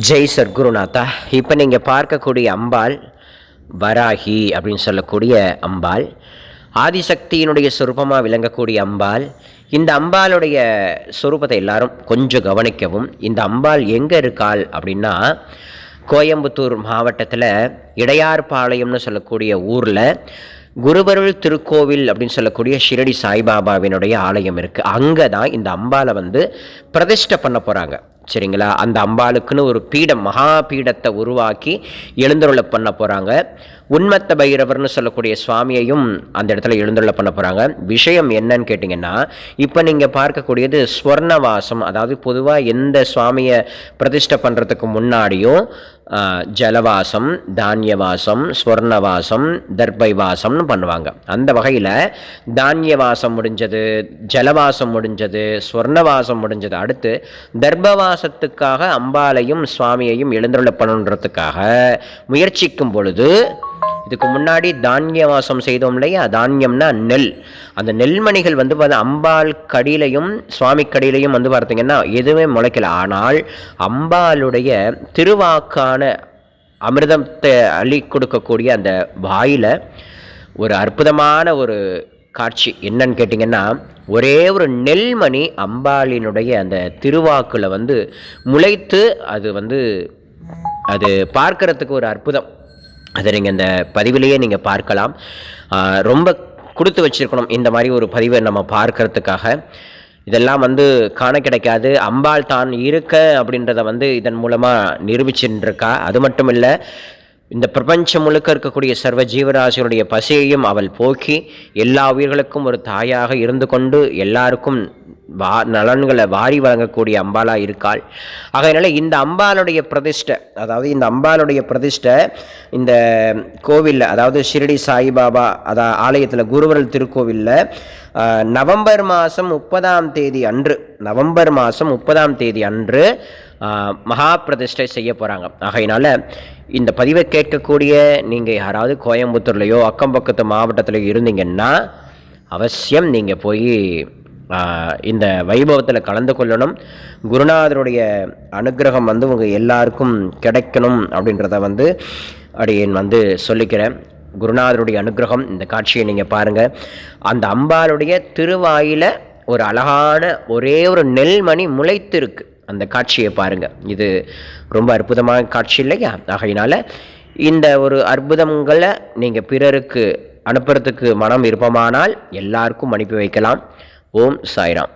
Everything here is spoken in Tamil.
ஜெய் சர்க்குருநாதா இப்போ நீங்கள் பார்க்கக்கூடிய அம்பாள் வராகி அப்படின்னு சொல்லக்கூடிய அம்பாள் ஆதிசக்தியினுடைய சொரூபமாக விளங்கக்கூடிய அம்பாள் இந்த அம்பாளுடைய சொரூபத்தை எல்லாரும் கொஞ்சம் கவனிக்கவும் இந்த அம்பாள் எங்கே இருக்காள் அப்படின்னா கோயம்புத்தூர் மாவட்டத்தில் இடையார்பாளையம்னு சொல்லக்கூடிய ஊரில் குருபருள் திருக்கோவில் அப்படின்னு சொல்லக்கூடிய ஷிரடி சாய்பாபாவினுடைய ஆலயம் இருக்குது அங்கே தான் இந்த அம்பாளை வந்து பிரதிஷ்டை பண்ண போகிறாங்க சரிங்களா? அந்த அம்பாளுக்குன்னு ஒரு பீடம் மகா பீடத்தை உருவாக்கி எழுந்தருளை பண்ண போகிறாங்க உண்மத்த பைரவர்னு சொல்லக்கூடிய சுவாமியையும் அந்த இடத்துல எழுந்தருளை பண்ண போகிறாங்க விஷயம் என்னன்னு கேட்டிங்கன்னா இப்போ நீங்கள் பார்க்கக்கூடியது ஸ்வர்ணவாசம் அதாவது பொதுவாக எந்த சுவாமியை பிரதிஷ்டை பண்ணுறதுக்கு முன்னாடியும் ஜலவாசம் தானியவாசம் ஸ்வர்ணவாசம் தர்பை வாசம்னு பண்ணுவாங்க. அந்த வகையில் தானியவாசம் முடிஞ்சது ஜலவாசம் முடிஞ்சது ஸ்வர்ணவாசம் முடிஞ்சது. அடுத்து தர்பவாசம் தர்பவாசத்துக்காக அம்பாலையும் சுவாமியையும் எழுந்தருளை பண்ணணுன்றதுக்காக முயற்சிக்கும் பொழுது இதுக்கு முன்னாடி தானியவாசம் செய்தோம் இல்லையா? தானியம்னா நெல். அந்த நெல்மணிகள் வந்து பார்த்தா அம்பாள் கடியிலையும் சுவாமி கடியிலையும் வந்து பார்த்தீங்கன்னா எதுவுமே முளைக்கல. ஆனால் அம்பாளுடைய திருவாக்கான அமிர்தத்தை அள்ளி கொடுக்கக்கூடிய அந்த வாயில் ஒரு அற்புதமான ஒரு காட்சி என்னன்னு கேட்டிங்கன்னா ஒரே ஒரு நெல்மணி அம்பாளினுடைய அந்த திருவாக்கில் வந்து முளைத்து அது வந்து அது பார்க்கறதுக்கு ஒரு அற்புதம். அதை நீங்கள் இந்த பதிவிலேயே நீங்கள் பார்க்கலாம். ரொம்ப கொடுத்து வச்சிருக்கணும் இந்த மாதிரி ஒரு பதிவை நம்ம பார்க்கறதுக்காக. இதெல்லாம் வந்து காண கிடைக்காது. அம்பாள் தான் இருக்க அப்படின்றத வந்து இதன் மூலமாக நிரூபிச்சுருக்கா. அது மட்டும் இல்லை இந்த பிரபஞ்சம் முழுக்க இருக்கக்கூடிய சர்வ ஜீவராசிகளுடைய பசியையும் அவள் போக்கி எல்லா உயிர்களுக்கும் ஒரு தாயாக இருந்து கொண்டு எல்லாருக்கும் வா நலன்களை வாரி வழங்கக்கூடிய அம்பாலாக இருக்காள். ஆகையினால இந்த அம்பாளுடைய பிரதிஷ்டை அதாவது இந்த அம்பாளுடைய பிரதிஷ்டை இந்த கோவிலில் அதாவது ஷிரடி சாய்பாபா அதா ஆலயத்தில் குருவரல் திருக்கோவிலில் நவம்பர் மாதம் முப்பதாம் தேதி அன்று நவம்பர் மாதம் முப்பதாம் தேதி அன்று மகா பிரதிஷ்டை செய்ய போகிறாங்க ஆகையினால இந்த பதிவை கேட்கக்கூடிய நீங்கள் யாராவது கோயம்புத்தூர்லேயோ அக்கம் பக்கத்து மாவட்டத்திலையோ இருந்தீங்கன்னா அவசியம் நீங்கள் போய் இந்த வைபவத்தில் கலந்து கொள்ளணும். குருநாதருடைய அனுக்கிரகம் வந்து உங்கள் எல்லாருக்கும் கிடைக்கணும் அப்படின்றத வந்து அடியேன் வந்து சொல்லிக்கிறேன். குருநாதருடைய அனுக்கிரகம் இந்த காட்சியை நீங்கள் பாருங்கள் அந்த அம்பாளுடைய திருவாயில் ஒரு அழகான ஒரே ஒரு நெல்மணி முளைத்திருக்கு. அந்த காட்சியை பாருங்கள் இது ரொம்ப அற்புதமான காட்சி இல்லையா? ஆகையினால் இந்த ஒரு அற்புதங்களை நீங்கள் பிறருக்கு அனுப்புறதுக்கு மனம் விருப்பமானால் எல்லாருக்கும் அனுப்பி வைக்கலாம். ஓம் சாய்ராம்.